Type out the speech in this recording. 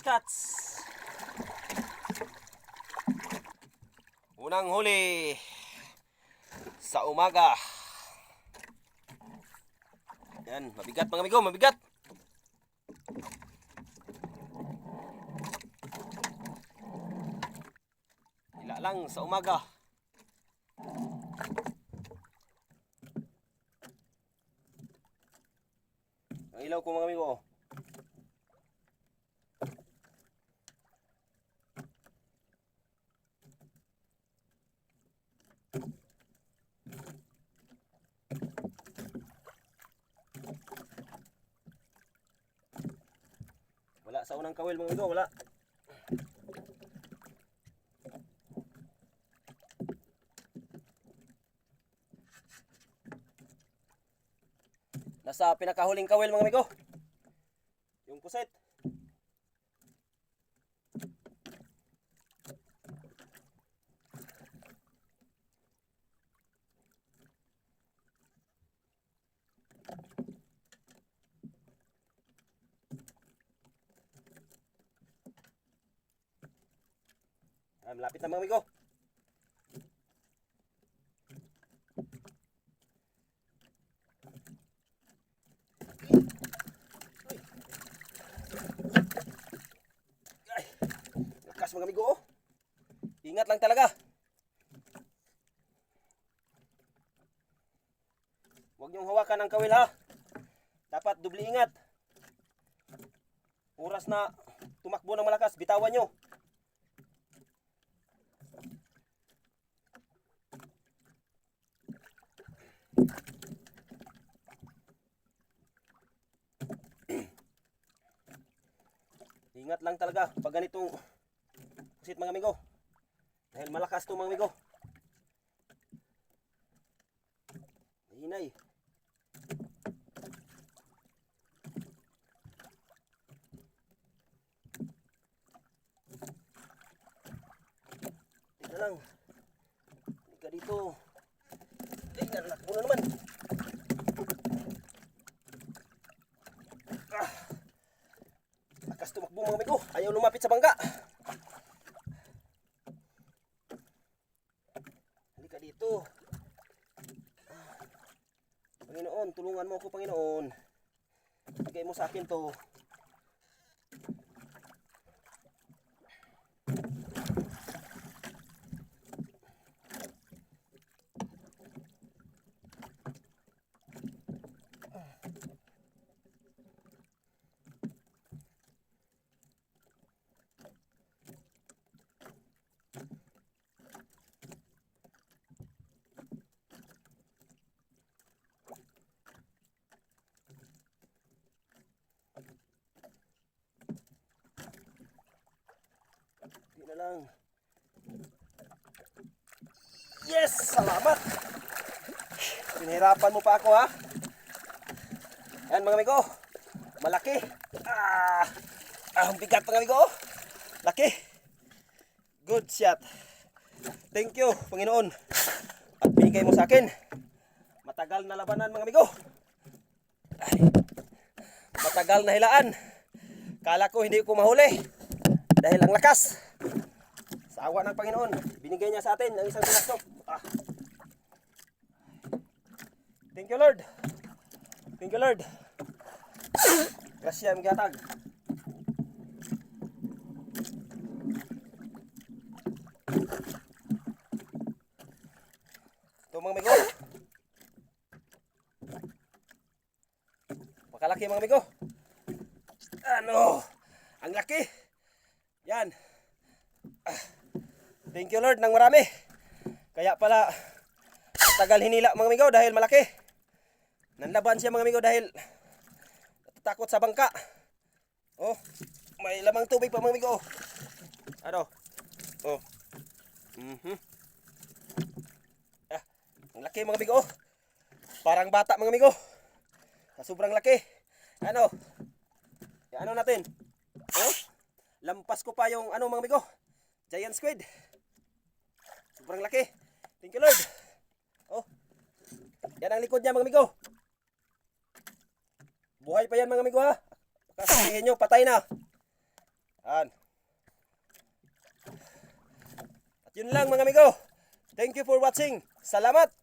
Cuts. Unang huli sa umaga. Yan, mabigat mga amigo, mabigat. Hila lang sa umaga. Ang ilaw ko mga amigo. Sa unang kawil mga amigo, wala. Nasa pinakahuling kawil mga amigo. Yung puset. Ah, malapit na mga amigo. Lakas mga amigo. oh. Ingat lang talaga. Huwag niyong hawakan ang kawil ha. Dapat dubli ingat. Oras na tumakbo ng malakas, bitawan nyo. Ingat lang talaga pag ganitong pusit mga amigo. Dahil malakas to mga amigo. Mahinay. Tingnan lang. Hindi ka dito. Tingnan lang mo na naman. Lakas tumakbo mga amigo. Ayaw lumapit sa bangka. Halika dito. Panginoon, tulungan mo ako, Panginoon. Bigay mo sa akin to. Na lang. Yes! Salamat! Pinahirapan mo pa ako ha. Yan mga amigo. Malaki. Ah! Ah, bigat mga amigo. Laki. Good shot. Thank you, Panginoon. At binigay mo sa akin. Matagal na labanan mga amigo. Ay, matagal na hilaan. Kala ko hindi ko mahuli. Dahil ang lakas. Sa awa ng Panginoon, binigay niya sa atin ang isang piraso. Ah. Thank you, Lord. Thank you, Lord. Ang gatag. Ito mga amigo. Makalaki mga amigo. Ano? Ang laki. Yan. Thank you Lord ng marami. Kaya pala tagal hinila mga amigo dahil malaki. Nanlaban siya mga amigo dahil natatakot sa bangka. Oh, may lamang tubig pa mga amigo. Ano? Oh. Mhm. Ah, ang laki mga amigo. Parang bata mga amigo. Sa sobrang laki. Ano? Ano natin? Oh? Lampas ko pa yung ano mga amigo. Giant squid. Sobrang laki. Thank you Lord. Oh. Yan ang likod niya mga amigo. Buhay pa yan mga amigo ha. Kasabihin nyo, patay na. Yan. At yun lang mga amigo. Thank you for watching. Salamat!